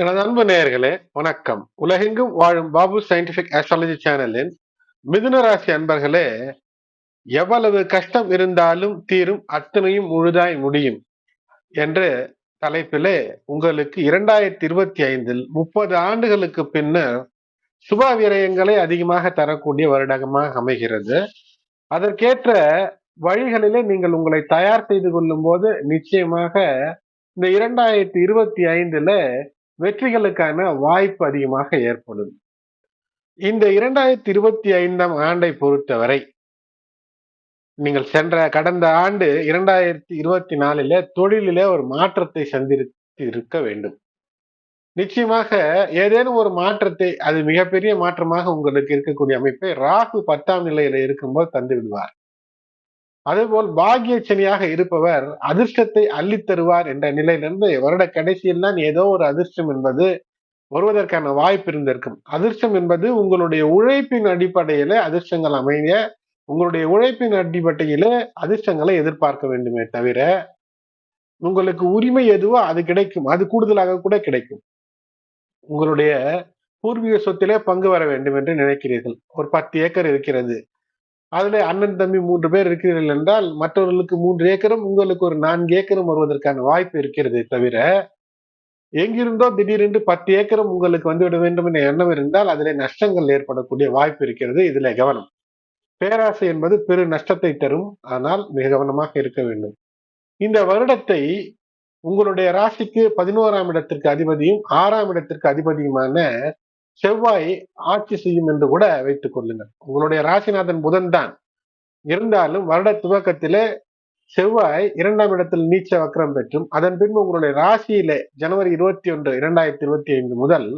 எனது அன்பு நேயர்களே வணக்கம். உலகெங்கும் வாழும் பாபு சயின்டிபிக் ஆஸ்ட்ராலஜி சேனலின் மிதுன ராசி அன்பர்களே எவ்வளவு கஷ்டம் இருந்தாலும் தீரும் அத்தனையும் முழுதாய் முடியும் என்ற தலைப்பிலே உங்களுக்கு இரண்டாயிரத்தி இருபத்தி ஐந்தில் முப்பது ஆண்டுகளுக்கு பின்னர் சுப விரயங்களை அதிகமாக தரக்கூடிய வருடமாக அமைகிறது. அதற்கேற்ற வழிகளிலே நீங்கள் உங்களை தயார் செய்து கொள்ளும் போது நிச்சயமாக இந்த இரண்டாயிரத்தி இருபத்தி ஐந்துல வெற்றிகளுக்கான வாய்ப்பு அதிகமாக ஏற்படும். இந்த இரண்டாயிரத்தி இருபத்தி ஐந்தாம் ஆண்டை பொறுத்தவரை நீங்கள் சென்ற கடந்த ஆண்டு இரண்டாயிரத்தி இருபத்தி நாலில தொழிலிலே ஒரு மாற்றத்தை சந்தித்து இருக்க வேண்டும். நிச்சயமாக ஏதேனும் ஒரு மாற்றத்தை அது மிகப்பெரிய மாற்றமாக உங்களுக்கு இருக்கக்கூடிய அமைப்பை ராகு பத்தாம் நிலையில இருக்கும்போது தந்து விடுவார். அதேபோல் பாகிய சனியாக இருப்பவர் அதிர்ஷ்டத்தை அள்ளித் தருவார் என்ற நிலையிலிருந்து வருட கடைசியில் தான் ஏதோ ஒரு அதிர்ஷ்டம் என்பது வருவதற்கான வாய்ப்பு இருந்திருக்கும். அதிர்ஷ்டம் என்பது உங்களுடைய உழைப்பின் அடிப்படையில அதிர்ஷ்டங்கள் அமைய உங்களுடைய உழைப்பின் அடிப்படையில அதிர்ஷ்டங்களை எதிர்பார்க்க வேண்டுமே தவிர உங்களுக்கு உரிமை எதுவோ அது கிடைக்கும். அது கூடுதலாக கூட கிடைக்கும். உங்களுடைய பூர்வீக சொத்திலே பங்கு வர வேண்டும் என்று நினைக்கிறீர்கள். ஒரு பத்து ஏக்கர் இருக்கிறது. அதில் அண்ணன் தம்பி மூன்று பேர் இருக்கிறீர்கள் என்றால் மற்றவர்களுக்கு மூன்று ஏக்கரும் உங்களுக்கு ஒரு நான்கு ஏக்கரும் வருவதற்கான வாய்ப்பு இருக்கிறது தவிர எங்கிருந்தோ திடீரென்று பத்து ஏக்கரும் உங்களுக்கு வந்துவிட வேண்டும் என்ற எண்ணம் இருந்தால் அதிலே நஷ்டங்கள் ஏற்படக்கூடிய வாய்ப்பு இருக்கிறது. இதில் கவனம். பேராசை என்பது பெரு நஷ்டத்தை தரும். ஆனால் மிக கவனமாக இருக்க வேண்டும். இந்த வருடத்தை உங்களுடைய ராசிக்கு பதினோராம் இடத்திற்கு அதிபதியும் ஆறாம் இடத்திற்கு அதிபதியுமான செவ்வாய் ஆட்சி செய்யும் என்று கூட வைத்துக் கொள்ளுங்கள். உங்களுடைய ராசிநாதன் புதன் தான். இருந்தாலும் வருட துவக்கத்திலே செவ்வாய் இரண்டாம் இடத்தில் நீச்ச வக்கரம் பெற்றும் அதன் பின்பு உங்களுடைய ராசியிலே ஜனவரி இருபத்தி ஒன்று இரண்டாயிரத்தி இருபத்தி ஐந்து முதல்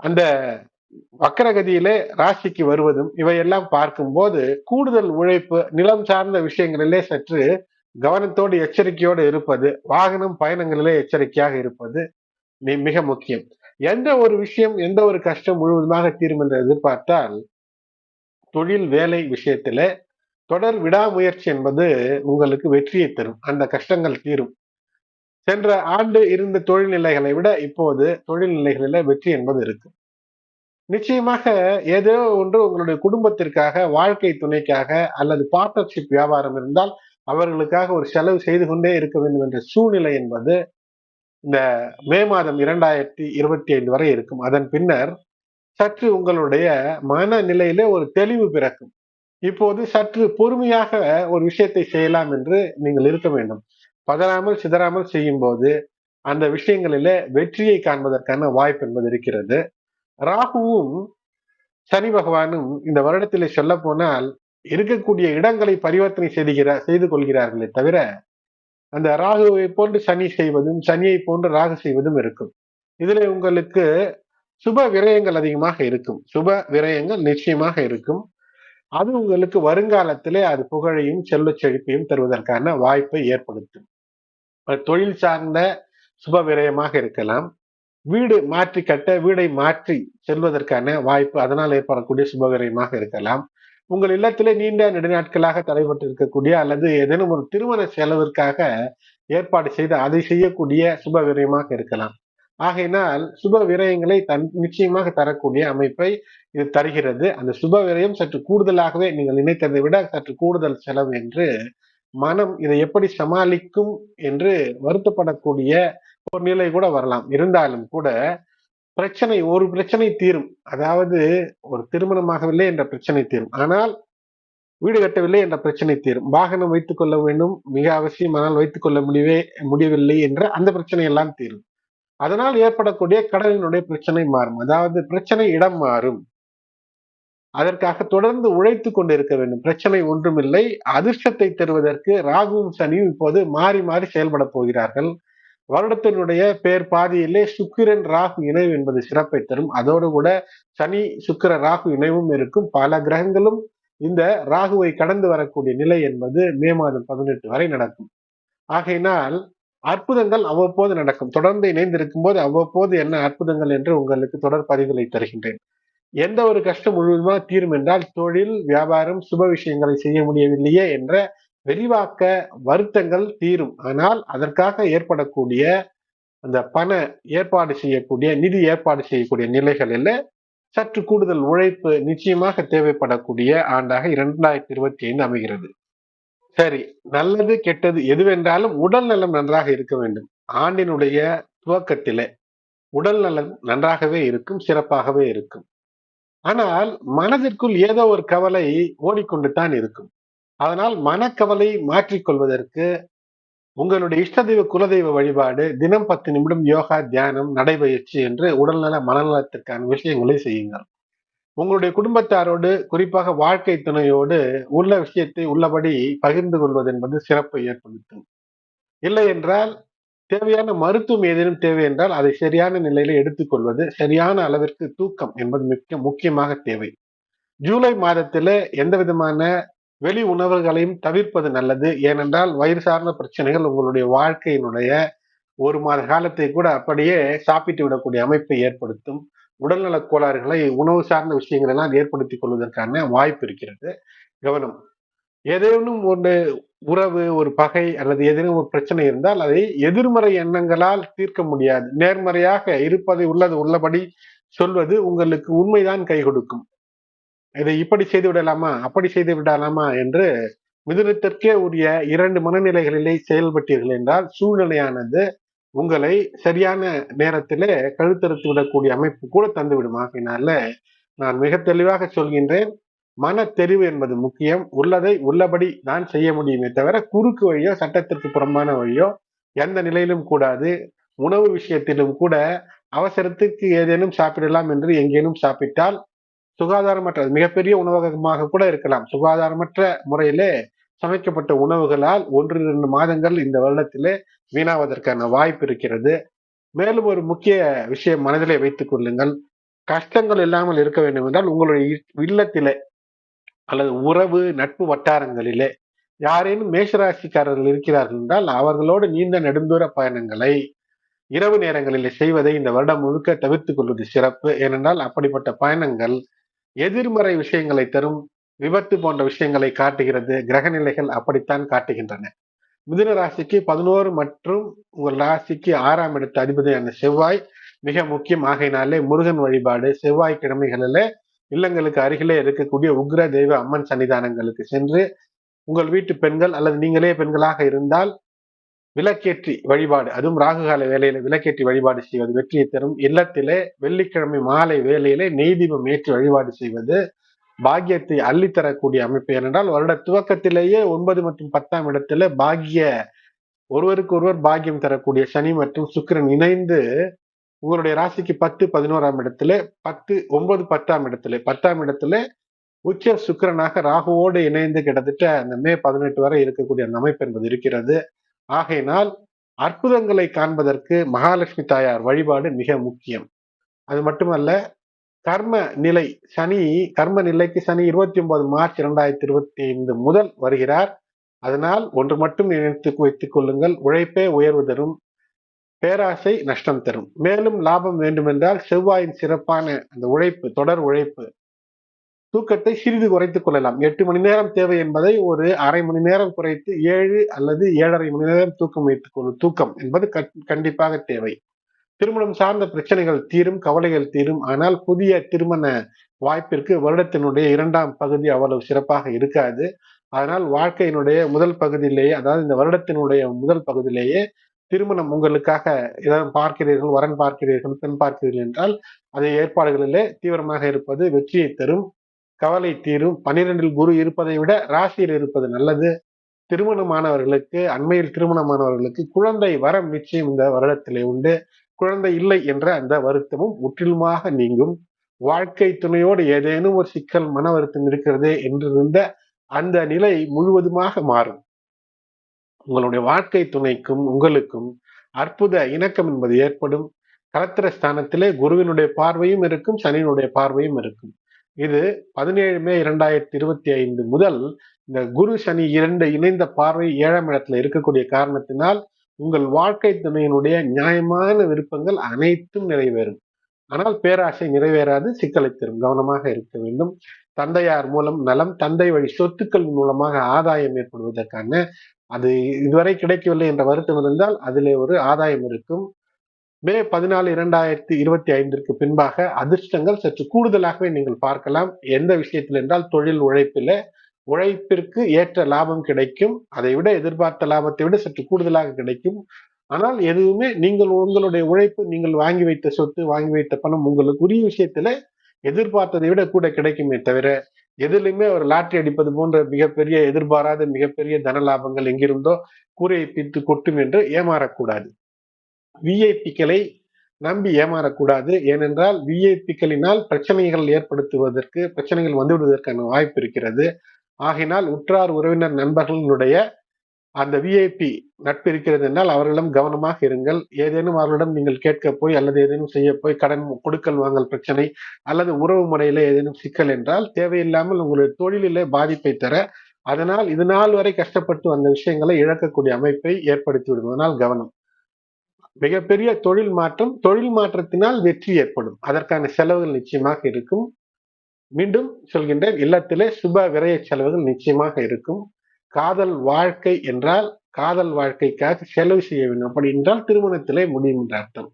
அந்த வக்கரகதியிலே ராசிக்கு வருவதும் இவையெல்லாம் பார்க்கும்போது கூடுதல் உழைப்பு நிலம் சார்ந்த விஷயங்களிலே சற்று கவனத்தோடு எச்சரிக்கையோடு இருப்பது வாகனம் பயணங்களிலே எச்சரிக்கையாக இருப்பது மிக முக்கியம். எந்த ஒரு விஷயம் எந்த ஒரு கஷ்டம் முழுவதுமாக தீரும் என்று எதிர்பார்த்தால் தொழில் வேலை விஷயத்தில் தொடர் விடாமுயற்சி என்பது உங்களுக்கு வெற்றியை தரும். அந்த கஷ்டங்கள் தீரும். சென்ற ஆண்டு இருந்த தொழில்நிலைகளை விட இப்போது தொழில்நிலைகளில் வெற்றி என்பது இருக்கு. நிச்சயமாக ஏதோ ஒன்று உங்களுடைய குடும்பத்திற்காக வாழ்க்கை துணைக்காக அல்லது பார்ட்னர்ஷிப் வியாபாரம் இருந்தால் அவர்களுக்காக ஒரு செலவு செய்து கொண்டே இருக்க வேண்டும் என்ற சூழ்நிலை என்பது இந்த மே மாதம் இரண்டாயிரத்தி இருபத்தி ஐந்து வரை இருக்கும். அதன் பின்னர் சற்று உங்களுடைய மனநிலையிலே ஒரு தெளிவு பிறக்கும். இப்போது சற்று பொறுமையாக ஒரு விஷயத்தை செய்யலாம் என்று நீங்கள் இருக்க வேண்டும். பதறாமல் சிதறாமல் செய்யும் போது அந்த விஷயங்களிலே வெற்றியை காண்பதற்கான வாய்ப்பு என்பது இருக்கிறது. ராகுவும் சனி பகவானும் இந்த வருடத்திலே சொல்ல போனால் இருக்கக்கூடிய இடங்களை பரிவர்த்தனை செய்துகிறார் செய்து கொள்கிறார்களே தவிர அந்த ராகுவை போன்று சனி செய்வதும் சனியை போன்று ராகு செய்வதும் இருக்கும். இதுல உங்களுக்கு சுப விரயங்கள் அதிகமாக இருக்கும். சுப விரயங்கள் நிச்சயமாக இருக்கும். அது உங்களுக்கு வருங்காலத்திலே அது புகழையும் செல்வ செழிப்பையும் தருவதற்கான வாய்ப்பை ஏற்படுத்தும். தொழில் சார்ந்த சுப விரயமாக இருக்கலாம். வீடு மாற்றி கட்ட வீடை மாற்றி செல்வதற்கான வாய்ப்பு அதனால் ஏற்படக்கூடிய சுப விரயமாக இருக்கலாம். உங்கள் இல்லத்திலே நீண்ட நெடுநாட்களாக தடைபட்டு இருக்கக்கூடிய அல்லது ஏதேனும் ஒரு திருமண செலவிற்காக ஏற்பாடு செய்து அதை செய்யக்கூடிய சுப விரயமாக இருக்கலாம். ஆகையினால் சுப விரயங்களை தன் நிச்சயமாக தரக்கூடிய அமைப்பை இது தருகிறது. அந்த சுப விரயம் சற்று கூடுதலாகவே நீங்கள் நினைத்ததை விட சற்று கூடுதல் செலவு என்று மனம் இதை எப்படி சமாளிக்கும் என்று வருத்தப்படக்கூடிய ஒரு நிலை கூட வரலாம். இருந்தாலும் கூட பிரச்சனை ஒரு பிரச்சனை தீரும். அதாவது ஒரு திருமணமாகவில்லை என்ற பிரச்சனை தீரும். ஆனால் வீடு கட்டவில்லை என்ற பிரச்சனை தீரும். வாகனம் வைத்துக் கொள்ள வேண்டும் மிக அவசியம் ஆனால் வைத்துக் கொள்ள முடியவே முடியவில்லை என்ற அந்த பிரச்சனை எல்லாம் தீரும். அதனால் ஏற்படக்கூடிய கடலினுடைய பிரச்சனை மாறும். அதாவது பிரச்சனை இடம் மாறும். அதற்காக தொடர்ந்து உழைத்து கொண்டு இருக்க வேண்டும். பிரச்சனை ஒன்றுமில்லை. அதிர்ஷ்டத்தை தருவதற்கு ராகுவும் சனியும் இப்போது மாறி மாறி செயல்பட போகிறார்கள். வருடத்தினுடைய பேர் பாதியிலே சுக்கிரன் ராகு இணைவு என்பது சிறப்பை தரும். அதோடு கூட சனி சுக்கிர ராகு இணைவும் இருக்கும். பல கிரகங்களும் இந்த ராகுவை கடந்து வரக்கூடிய நிலை என்பது மே மாதம் பதினெட்டு வரை நடக்கும். ஆகையினால் அற்புதங்கள் அவ்வப்போது நடக்கும். தொடர்ந்து இணைந்திருக்கும் போது அவ்வப்போது என்ன அற்புதங்கள் என்று உங்களுக்கு தொடர் பதிவுகளை தருகின்றேன். எந்த ஒரு கஷ்டம் முழுவதுமா தீரும் என்றால் தொழில் வியாபாரம் சுப விஷயங்களை செய்ய முடியவில்லையே என்ற விரிவாக்க வருத்தங்கள் தீரும். ஆனால் அதற்காக ஏற்படக்கூடிய அந்த பண ஏற்பாடு செய்யக்கூடிய நிதி ஏற்பாடு செய்யக்கூடிய நிலைகளில் சற்று கூடுதல் உழைப்பு நிச்சயமாக தேவைப்படக்கூடிய ஆண்டாக இரண்டாயிரத்தி இருபத்தி ஐந்து அமைகிறது. சரி நல்லது கெட்டது எதுவென்றாலும் உடல் நலம் நன்றாக இருக்க வேண்டும். ஆண்டினுடைய துவக்கத்திலே உடல் நலம் நன்றாகவே இருக்கும் சிறப்பாகவே இருக்கும். ஆனால் மனதிற்குள் ஏதோ ஒரு கவலை ஓடிக்கொண்டு தான் இருக்கும். அதனால் மனக்கவலை மாற்றிக்கொள்வதற்கு உங்களுடைய இஷ்ட தெய்வ குலதெய்வ வழிபாடு தினம் பத்து நிமிடம் யோகா தியானம் நடைபயிற்சி என்று உடல்நல மனநலத்திற்கான விஷயங்களை செய்யுங்கள். உங்களுடைய குடும்பத்தாரோடு குறிப்பாக வாழ்க்கை துணையோடு உள்ள விஷயத்தை உள்ளபடி பகிர்ந்து கொள்வது என்பது சிறப்பை ஏற்படுத்தும். இல்லை என்றால் தேவையான மருத்துவம் ஏதேனும் தேவை என்றால் அதை சரியான நிலையில எடுத்துக்கொள்வது சரியான அளவிற்கு தூக்கம் என்பது மிக முக்கியமாக தேவை. ஜூலை மாதத்துல எந்த விதமான வெளி உணவுகளையும் தவிர்ப்பது நல்லது. ஏனென்றால் வயிறு சார்ந்த பிரச்சனைகள் உங்களுடைய வாழ்க்கையினுடைய ஒரு மாத காலத்தை கூட அப்படியே சாப்பிட்டு விடக்கூடிய அமைப்பை ஏற்படுத்தும். உடல்நல கோளாறுகளை உணவு சார்ந்த விஷயங்கள் எல்லாம் ஏற்படுத்திக் கொள்வதற்கான வாய்ப்பு இருக்கிறது. கவனம். ஏதேனும் ஒன்று உறவு ஒரு பகை அல்லது ஏதேனும் ஒரு பிரச்சனை இருந்தால் அதை எதிர்மறை எண்ணங்களால் தீர்க்க முடியாது. நேர்மறையாக இருப்பதை உள்ளது உள்ளபடி சொல்வது உங்களுக்கு உண்மைதான் கை கொடுக்கும். இதை இப்படி செய்து விடலாமா? அப்படி செய்து விடலாமா? என்று மிதுனத்திற்கே உரிய இரண்டு மனநிலைகளிலே செயல்பட்டீர்கள் என்றால் சூழ்நிலையானது உங்களை சரியான நேரத்திலே கழுத்தறுத்து விடக்கூடிய அமைப்பு கூட தந்துவிடும் ஆகினால நான் மிக தெளிவாக சொல்கின்றேன் மன தெளிவு என்பது முக்கியம். உள்ளதை உள்ளபடி தான் செய்ய முடியுமே தவிர குறுக்கு வழியோ சட்டத்திற்கு புறம்பான வழியோ எந்த நிலையிலும் கூடாது. உணவு விஷயத்திலும் கூட அவசரத்துக்கு ஏதேனும் சாப்பிடலாம் என்று எங்கேனும் சாப்பிட்டால் சுகாதாரமற்ற மிகப்பெரிய உணவகமாக கூட இருக்கலாம். சுகாதாரமற்ற முறையிலே சமைக்கப்பட்ட உணவுகளால் ஒன்று இரண்டு மாதங்கள் இந்த வருடத்திலே வீணாவதற்கான வாய்ப்பு இருக்கிறது. மேலும் ஒரு முக்கிய விஷயம் மனதிலே வைத்துக் கொள்ளுங்கள். கஷ்டங்கள் இல்லாமல் இருக்க வேண்டும் என்றால் உங்களுடைய இல்லத்திலே அல்லது உறவு நட்பு வட்டாரங்களிலே யாரேனும் மேஷராசிக்காரர்கள் இருக்கிறார்கள் என்றால் அவர்களோடு நீண்ட நெடுந்தூர பயணங்களை இரவு நேரங்களில் செய்வதை இந்த வருடம் முழுக்க தவிர்த்துக் கொள்வது சிறப்பு. ஏனென்றால் அப்படிப்பட்ட பயணங்கள் எதிர்மறை விஷயங்களை தரும் விபத்து போன்ற விஷயங்களை காட்டுகிறது கிரக நிலைகள் அப்படித்தான் காட்டுகின்றன. மிதுன ராசிக்கு பதினோரு மற்றும் உங்கள் ராசிக்கு ஆறாம் இடத்து அதிபதியான செவ்வாய் மிக முக்கியம். ஆகையினாலே முருகன் வழிபாடு செவ்வாய் கிழமைகளில் இல்லங்களுக்கு அருகிலே இருக்கக்கூடிய உக்ர தெய்வ அம்மன் சன்னிதானங்களுக்கு சென்று உங்கள் வீட்டு பெண்கள் அல்லது நீங்களே பெண்களாக இருந்தால் விளக்கேற்றி வழிபாடு. அதுவும் ராகுகால வேலையில விளக்கேற்றி வழிபாடு செய்வது வெற்றியை தரும். இல்லத்திலே வெள்ளிக்கிழமை மாலை வேலையிலே நெய் தீபம் ஏற்றி வழிபாடு செய்வது பாக்கியத்தை அள்ளித்தரக்கூடிய அமைப்பு. ஏனென்றால் வருட துவக்கத்திலேயே ஒன்பது மற்றும் பத்தாம் இடத்துல பாக்கிய ஒருவருக்கு ஒருவர் பாக்கியம் தரக்கூடிய சனி மற்றும் சுக்கிரன் இணைந்து உங்களுடைய ராசிக்கு பத்து பதினோராம் இடத்துல பத்து ஒன்பது பத்தாம் இடத்துல. பத்தாம் இடத்துல உச்ச சுக்கரனாக ராகுவோடு இணைந்து கிட்டத்தட்ட அந்த மே பதினெட்டு வரை இருக்கக்கூடிய அந்த அமைப்பு என்பது இருக்கிறது. ஆகையினால் அற்புதங்களை காண்பதற்கு மகாலட்சுமி தாயார் வழிபாடு மிக முக்கியம். அது மட்டுமல்ல கர்ம நிலை சனி கர்ம நிலைக்கு சனி இருபத்தி ஒன்பது மார்ச் இரண்டாயிரத்தி இருபத்தி ஐந்து முதல் வருகிறார். அதனால் ஒன்று மட்டும் நினைத்து வைத்துக் கொள்ளுங்கள். உழைப்பே உயர்வு தரும். பேராசை நஷ்டம் தரும். மேலும் லாபம் வேண்டுமென்றால் செவ்வாயின் சிறப்பான அந்த உழைப்பு தொடர் உழைப்பு தூக்கத்தை சிறிது குறைத்துக் கொள்ளலாம். எட்டு மணி நேரம் தேவை என்பதை ஒரு அரை மணி நேரம் குறைத்து ஏழு அல்லது ஏழரை மணி நேரம் தூக்கம் வைத்துக் கொள்ளும் தூக்கம் என்பது கண்டிப்பாக தேவை. திருமணம் சார்ந்த பிரச்சனைகள் தீரும் கவலைகள் தீரும். ஆனால் புதிய திருமண வாய்ப்பிற்கு வருடத்தினுடைய இரண்டாம் பகுதி அவ்வளவு சிறப்பாக இருக்காது. அதனால் வாழ்க்கையினுடைய முதல் பகுதியிலேயே அதாவது இந்த வருடத்தினுடைய முதல் பகுதியிலேயே திருமணம் உங்களுக்காக ஏதாவது பார்க்கிறீர்கள் வரன் பார்க்கிறீர்கள் பெண் பார்க்கிறீர்கள் என்றால் அதை ஏற்பாடுகளிலே தீவிரமாக இருப்பது வெற்றியை தரும். கவலை தீரும். பனிரெண்டில் குரு இருப்பதை விட ராசியில் இருப்பது நல்லது. திருமணமானவர்களுக்கு அண்மையில் திருமணமானவர்களுக்கு குழந்தை வரம் நிச்சயம் இந்த வருடத்திலே உண்டு. குழந்தை இல்லை என்ற அந்த வருத்தமும் முற்றிலுமாக நீங்கும். வாழ்க்கை துணையோடு ஏதேனும் ஒரு சிக்கல் மன வருத்தம் இருக்கிறதே என்றிருந்த அந்த நிலை முழுவதுமாக மாறும். உங்களுடைய வாழ்க்கை துணைக்கும் உங்களுக்கும் அற்புத இணக்கம் என்பது ஏற்படும். கலத்திர ஸ்தானத்திலே குருவினுடைய பார்வையும் இருக்கும் சனியினுடைய பார்வையும் இருக்கும். இது பதினேழு மே இரண்டாயிரத்தி இருபத்தி ஐந்து முதல் இந்த குரு சனி இரண்டு இணைந்த பார்வை ஏழாம் இடத்துல இருக்கக்கூடிய காரணத்தினால் உங்கள் வாழ்க்கை துணையினுடைய நியாயமான விருப்பங்கள் அனைத்தும் நிறைவேறும். ஆனால் பேராசை நிறைவேறாது சிக்கலை தரும். கவனமாக இருக்க வேண்டும். தந்தையார் மூலம் நலம் தந்தை வழி சொத்துக்கள் மூலமாக ஆதாயம் ஏற்படுவதற்கான அது இதுவரை கிடைக்கவில்லை என்ற வருத்தம் இருந்தால் அதிலே ஒரு ஆதாயம் இருக்கும். மே பதினாலு இரண்டாயிரத்தி இருபத்தி ஐந்திற்கு பின்பாக அதிர்ஷ்டங்கள் சற்று கூடுதலாகவே நீங்கள் பார்க்கலாம். எந்த விஷயத்தில் என்றால் தொழில் உழைப்பில உழைப்பிற்கு ஏற்ற லாபம் கிடைக்கும். அதை விட எதிர்பார்த்த லாபத்தை விட சற்று கூடுதலாக கிடைக்கும். ஆனால் எதுவுமே நீங்கள் உங்களுடைய உழைப்பு நீங்கள் வாங்கி வைத்த சொத்து வாங்கி வைத்த பணம் உங்களுக்கு உரிய விஷயத்துல எதிர்பார்த்ததை விட கூட கிடைக்குமே தவிர எதிலுமே ஒரு லாட்டரி அடிப்பது போன்ற மிகப்பெரிய எதிர்பாராத மிகப்பெரிய தன லாபங்கள் எங்கிருந்தோ கூரையை பித்து கொட்டும் என்று ஏமாறக்கூடாது. விஐபிக்களை நம்பி ஏமாறக்கூடாது. ஏனென்றால் விஐபிக்களினால் பிரச்சனைகள் ஏற்படுத்துவதற்கு பிரச்சனைகள் வந்துவிடுவதற்கான வாய்ப்பு இருக்கிறது. ஆகினால் உற்றார் உறவினர் நண்பர்களுடைய அந்த விஐபி நட்பு இருக்கிறது என்றால் அவர்களிடம் கவனமாக இருங்கள். ஏதேனும் அவர்களிடம் நீங்கள் கேட்க போய் அல்லது ஏதேனும் செய்ய போய் கடன் கொடுக்கல் வாங்கல் பிரச்சனை அல்லது உறவு முறையில ஏதேனும் சிக்கல் என்றால் தேவையில்லாமல் உங்களுடைய தொழிலிலே பாதிப்பை தர அதனால் இது நாள் வரை கஷ்டப்பட்டு வந்த விஷயங்களை இழக்கக்கூடிய அமைப்பை ஏற்படுத்தி விடுவதனால் கவனம். மிகப்பெரிய தொழில் மாற்றம் தொழில் மாற்றத்தினால் வெற்றி ஏற்படும். அதற்கான செலவுகள் நிச்சயமாக இருக்கும். மீண்டும் சொல்கின்றேன் இல்லத்திலே சுப விரய செலவுகள் நிச்சயமாக இருக்கும். காதல் வாழ்க்கை என்றால் காதல் வாழ்க்கைக்காக செலவு செய்ய வேண்டும். அப்படி என்றால் திருமணத்திலே முடியும் என்ற அர்த்தம்.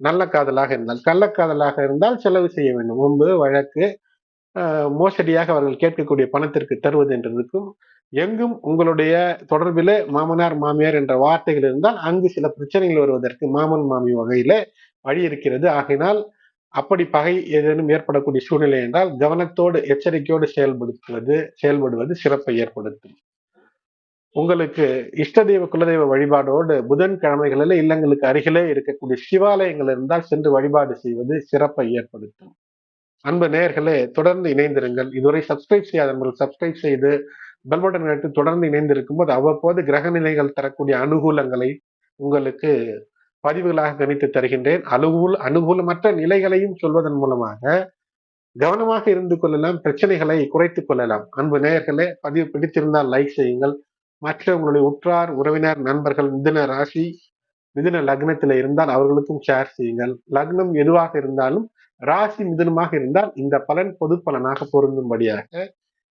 நல்ல காதலாக இருந்தால் கள்ளக்காதலாக இருந்தால் செலவு செய்ய வேண்டும். முன்பு வழக்கு மோசடியாக அவர்கள் கேட்கக்கூடிய பணத்திற்கு தருவது என்றதுக்கும் எங்கும் உங்களுடைய தொடர்பில் மாமனார் மாமியார் என்ற வார்த்தைகள் இருந்தால் அங்கு சில பிரச்சனைகள் வருவதற்கு மாமன் மாமி வகையில வழி இருக்கிறது. ஆகையினால் அப்படி பகை ஏதேனும் ஏற்படக்கூடிய சூழ்நிலை என்றால் கவனத்தோடு எச்சரிக்கையோடு செயல்படுத்துவது செயல்படுவது சிறப்பை ஏற்படுத்தும். உங்களுக்கு இஷ்ட தெய்வ குலதெய்வ வழிபாடோடு புதன் கிழமைகளில் இல்லங்களுக்கு அருகிலே இருக்கக்கூடிய சிவாலயங்கள் இருந்தால் சென்று வழிபாடு செய்வது சிறப்பை ஏற்படுத்தும். அன்பு நேயர்களே தொடர்ந்து இணைந்திருங்கள். இதுவரை சப்ஸ்கிரைப் செய்யாதவர்கள் சப்ஸ்கிரைப் செய்து பெல் பட்டன் எடுத்து தொடர்ந்து இணைந்திருக்கும் போது அவ்வப்போது கிரக நிலைகள் தரக்கூடிய அனுகூலங்களை உங்களுக்கு பதிவுகளாக கணித்து தருகின்றேன். அனுகூல அனுகூலமற்ற நிலைகளையும் சொல்வதன் மூலமாக கவனமாக இருந்து கொள்ளலாம் பிரச்சனைகளை குறைத்துக் கொள்ளலாம். அன்பு நேயர்களே பதிவு பிடித்திருந்தால் லைக் செய்யுங்கள். மற்ற உங்களுடைய உற்றார் உறவினர் நண்பர்கள் மிதுன ராசி மிதுன லக்னத்தில் இருந்தால் அவர்களுக்கும் ஷேர் செய்யுங்கள். லக்னம் எதுவாக இருந்தாலும் ராசி மிதனமாக இருந்தால் இந்த பலன் பொது பலனாக பொருந்தும்படியாக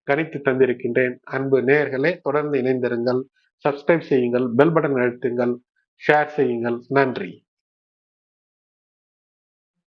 கணித்து தந்திருக்கின்றேன். அன்பு நேயர்களே தொடர்ந்து இணைந்திருங்கள். சப்ஸ்கிரைப் செய்யுங்கள் பெல் பட்டன் அழுத்துங்கள் ஷேர் செய்யுங்கள். நன்றி.